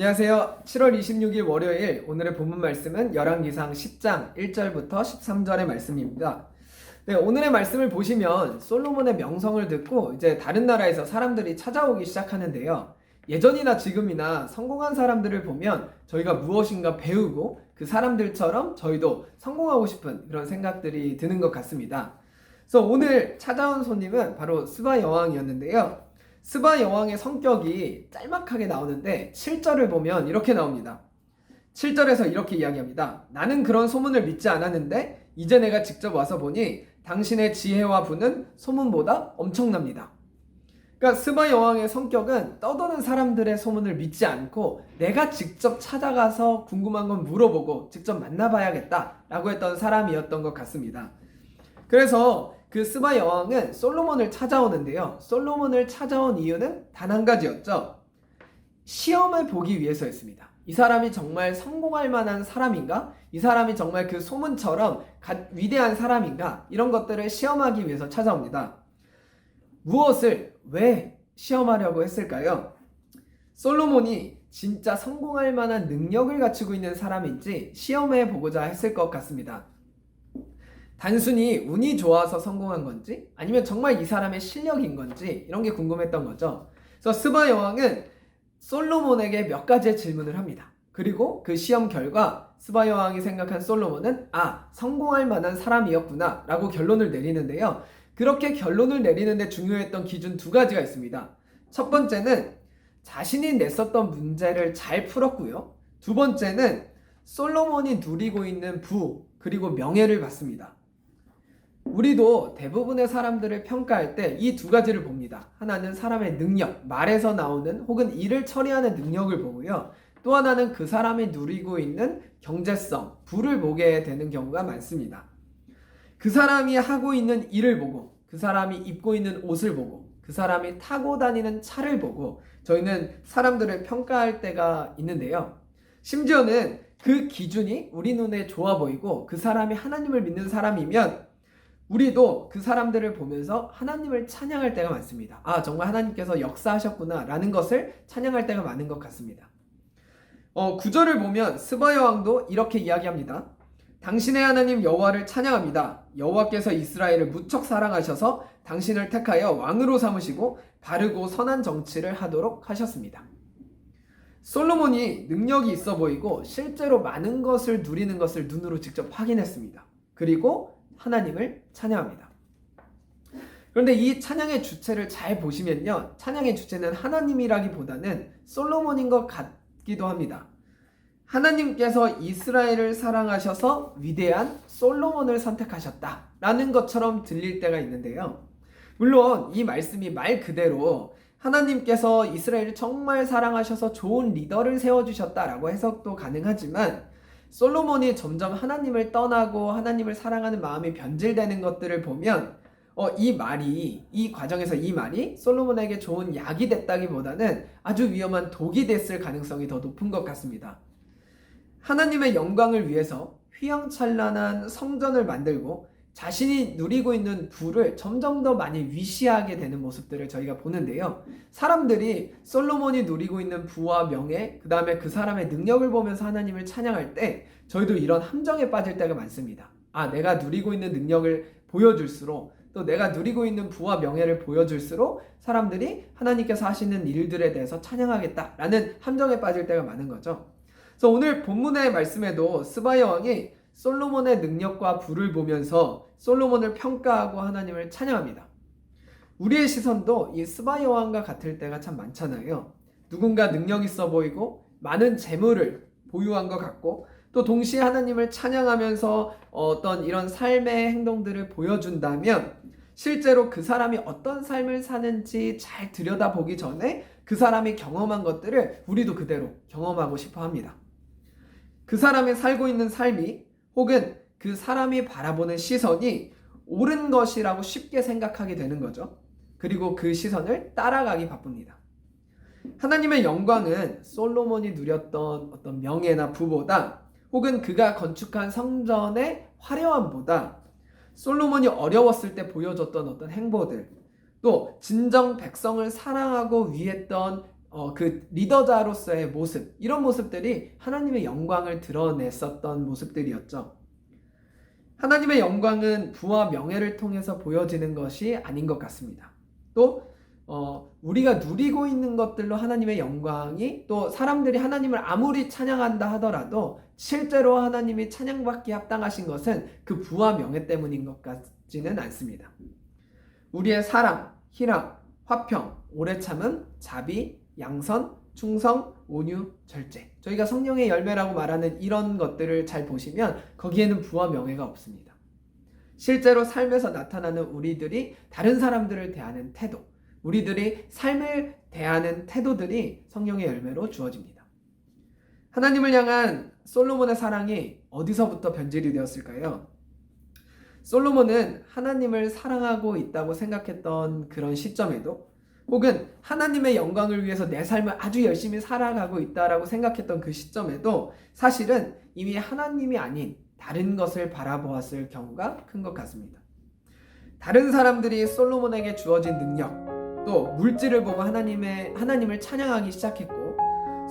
안녕하세요. 7월 26일 월요일 오늘의 본문 말씀은 열왕기상 10장 1절부터 13절의 말씀입니다. 네, 오늘의 말씀을 보시면 솔로몬의 명성을 듣고 이제 다른 나라에서 사람들이 찾아오기 시작하는데요. 예전이나 지금이나 성공한 사람들을 보면 저희가 무엇인가 배우고 그 사람들처럼 저희도 성공하고 싶은 그런 생각들이 드는 것 같습니다. 그래서 오늘 찾아온 손님은 바로 스바 여왕이었는데요. 스바 여왕의 성격이 짤막하게 나오는데 7절을 보면 이렇게 나옵니다. 7절에서 이렇게 이야기합니다. 나는 그런 소문을 믿지 않았는데 이제 내가 직접 와서 보니 당신의 지혜와 부는 소문보다 엄청납니다. 그러니까 스바 여왕의 성격은 떠도는 사람들의 소문을 믿지 않고 내가 직접 찾아가서 궁금한 건 물어보고 직접 만나봐야겠다라고 했던 사람이었던 것 같습니다. 그래서 그 스바 여왕은 솔로몬을 찾아오는데요. 솔로몬을 찾아온 이유는 단 한 가지였죠. 시험을 보기 위해서였습니다. 이 사람이 정말 성공할 만한 사람인가? 이 사람이 정말 그 소문처럼 가- 위대한 사람인가? 이런 것들을 시험하기 위해서 찾아옵니다. 무엇을 왜 시험하려고 했을까요? 솔로몬이 진짜 성공할 만한 능력을 갖추고 있는 사람인지 시험해 보고자 했을 것 같습니다. 단순히 운이 좋아서 성공한 건지 아니면 정말 이 사람의 실력인 건지 이런 게 궁금했던 거죠. 그래서 스바 여왕은 솔로몬에게 몇 가지의 질문을 합니다. 그리고 그 시험 결과 스바 여왕이 생각한 솔로몬은 아 성공할 만한 사람이었구나 라고 결론을 내리는데요. 그렇게 결론을 내리는데 중요했던 기준 두 가지가 있습니다. 첫 번째는 자신이 냈었던 문제를 잘 풀었고요. 두 번째는 솔로몬이 누리고 있는 부 그리고 명예를 받습니다. 우리도 대부분의 사람들을 평가할 때 이 두 가지를 봅니다. 하나는 사람의 능력, 말에서 나오는 혹은 일을 처리하는 능력을 보고요. 또 하나는 그 사람이 누리고 있는 경제성, 부를 보게 되는 경우가 많습니다. 그 사람이 하고 있는 일을 보고, 그 사람이 입고 있는 옷을 보고, 그 사람이 타고 다니는 차를 보고, 저희는 사람들을 평가할 때가 있는데요. 심지어는 그 기준이 우리 눈에 좋아 보이고, 그 사람이 하나님을 믿는 사람이면, 우리도 그 사람들을 보면서 하나님을 찬양할 때가 많습니다. 아, 정말 하나님께서 역사하셨구나 라는 것을 찬양할 때가 많은 것 같습니다. 어, 구절을 보면 스바 여왕도 이렇게 이야기합니다. 당신의 하나님 여호와를 찬양합니다. 여호와께서 이스라엘을 무척 사랑하셔서 당신을 택하여 왕으로 삼으시고 바르고 선한 정치를 하도록 하셨습니다. 솔로몬이 능력이 있어 보이고 실제로 많은 것을 누리는 것을 눈으로 직접 확인했습니다. 그리고 하나님을 찬양합니다. 그런데 이 찬양의 주체를 잘 보시면요. 찬양의 주체는 하나님이라기보다는 솔로몬인 것 같기도 합니다. 하나님께서 이스라엘을 사랑하셔서 위대한 솔로몬을 선택하셨다 라는 것처럼 들릴 때가 있는데요. 물론 이 말씀이 말 그대로 하나님께서 이스라엘을 정말 사랑하셔서 좋은 리더를 세워주셨다라고 해석도 가능하지만 솔로몬이 점점 하나님을 떠나고 하나님을 사랑하는 마음이 변질되는 것들을 보면 어, 이 말이 이 과정에서 이 말이 솔로몬에게 좋은 약이 됐다기보다는 아주 위험한 독이 됐을 가능성이 더 높은 것 같습니다. 하나님의 영광을 위해서 휘황찬란한 성전을 만들고 자신이 누리고 있는 부를 점점 더 많이 위시하게 되는 모습들을 저희가 보는데요. 사람들이 솔로몬이 누리고 있는 부와 명예, 그 다음에 그 사람의 능력을 보면서 하나님을 찬양할 때 저희도 이런 함정에 빠질 때가 많습니다. 아, 내가 누리고 있는 능력을 보여줄수록 또 내가 누리고 있는 부와 명예를 보여줄수록 사람들이 하나님께서 하시는 일들에 대해서 찬양하겠다라는 함정에 빠질 때가 많은 거죠. 그래서 오늘 본문의 말씀에도 스바 여왕이 솔로몬의 능력과 부를 보면서 솔로몬을 평가하고 하나님을 찬양합니다. 우리의 시선도 이 스바 여왕과 같을 때가 참 많잖아요. 누군가 능력 있어 보이고 많은 재물을 보유한 것 같고 또 동시에 하나님을 찬양하면서 어떤 이런 삶의 행동들을 보여준다면 실제로 그 사람이 어떤 삶을 사는지 잘 들여다보기 전에 그 사람이 경험한 것들을 우리도 그대로 경험하고 싶어 합니다. 그 사람이 살고 있는 삶이 혹은 그 사람이 바라보는 시선이 옳은 것이라고 쉽게 생각하게 되는 거죠. 그리고 그 시선을 따라가기 바쁩니다. 하나님의 영광은 솔로몬이 누렸던 어떤 명예나 부보다 혹은 그가 건축한 성전의 화려함보다 솔로몬이 어려웠을 때 보여줬던 어떤 행보들 또 진정 백성을 사랑하고 위했던 어, 그 리더자로서의 모습 이런 모습들이 하나님의 영광을 드러냈었던 모습들이었죠. 하나님의 영광은 부와 명예를 통해서 보여지는 것이 아닌 것 같습니다. 또 어, 우리가 누리고 있는 것들로 하나님의 영광이 또 사람들이 하나님을 아무리 찬양한다 하더라도 실제로 하나님이 찬양받기에 합당하신 것은 그 부와 명예 때문인 것 같지는 않습니다. 우리의 사랑, 희랑, 화평, 오래 참음, 자비, 양선, 충성, 온유, 절제. 저희가 성령의 열매라고 말하는 이런 것들을 잘 보시면 거기에는 부와 명예가 없습니다. 실제로 삶에서 나타나는 우리들이 다른 사람들을 대하는 태도, 우리들이 삶을 대하는 태도들이 성령의 열매로 주어집니다. 하나님을 향한 솔로몬의 사랑이 어디서부터 변질이 되었을까요? 솔로몬은 하나님을 사랑하고 있다고 생각했던 그런 시점에도 혹은 하나님의 영광을 위해서 내 삶을 아주 열심히 살아가고 있다라고 생각했던 그 시점에도 사실은 이미 하나님이 아닌 다른 것을 바라보았을 경우가 큰 것 같습니다. 다른 사람들이 솔로몬에게 주어진 능력, 또 물질을 보고 하나님의 하나님을 찬양하기 시작했고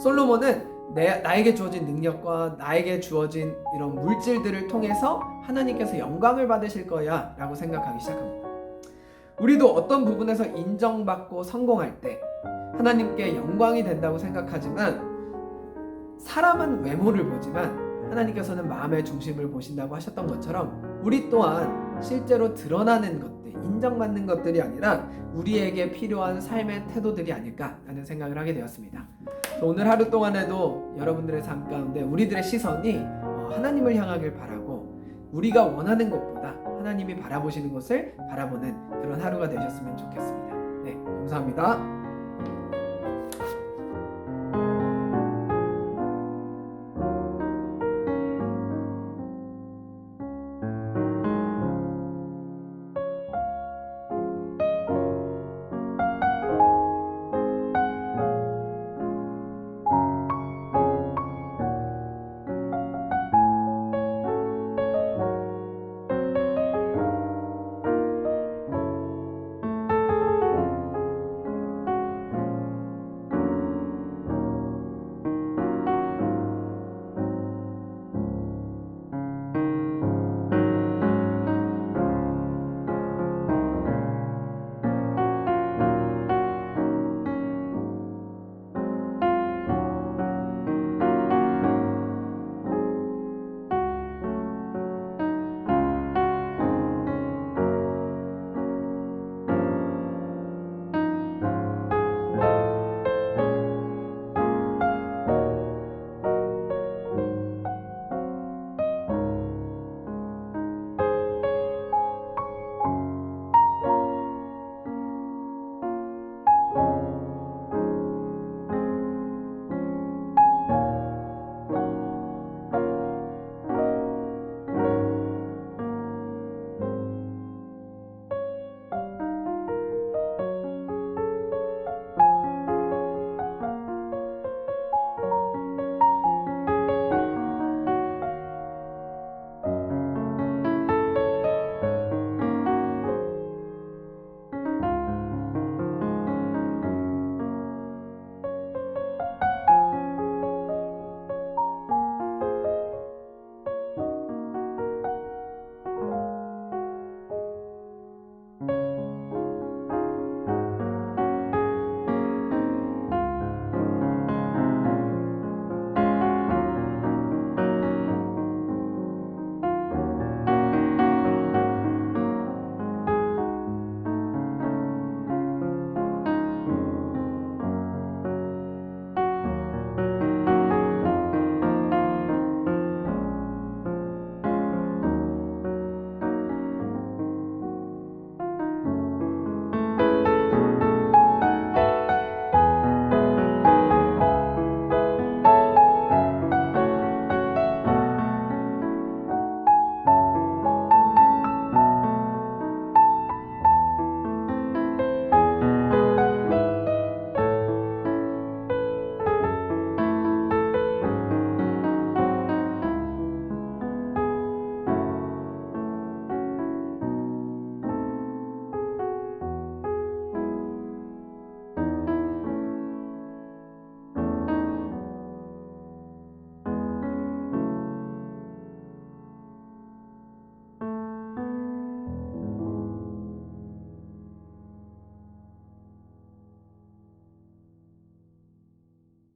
솔로몬은 내, 나에게 주어진 능력과 나에게 주어진 이런 물질들을 통해서 하나님께서 영광을 받으실 거야 라고 생각하기 시작합니다. 우리도 어떤 부분에서 인정받고 성공할 때 하나님께 영광이 된다고 생각하지만 사람은 외모를 보지만 하나님께서는 마음의 중심을 보신다고 하셨던 것처럼 우리 또한 실제로 드러나는 것들, 인정받는 것들이 아니라 우리에게 필요한 삶의 태도들이 아닐까라는 생각을 하게 되었습니다. 오늘 하루 동안에도 여러분들의 삶 가운데 우리들의 시선이 어, 하나님을 향하길 바라고 우리가 원하는 것보다 하나님이 바라보시는 것을 바라보는 그런 하루가 되셨으면 좋겠습니다. 네, 감사합니다.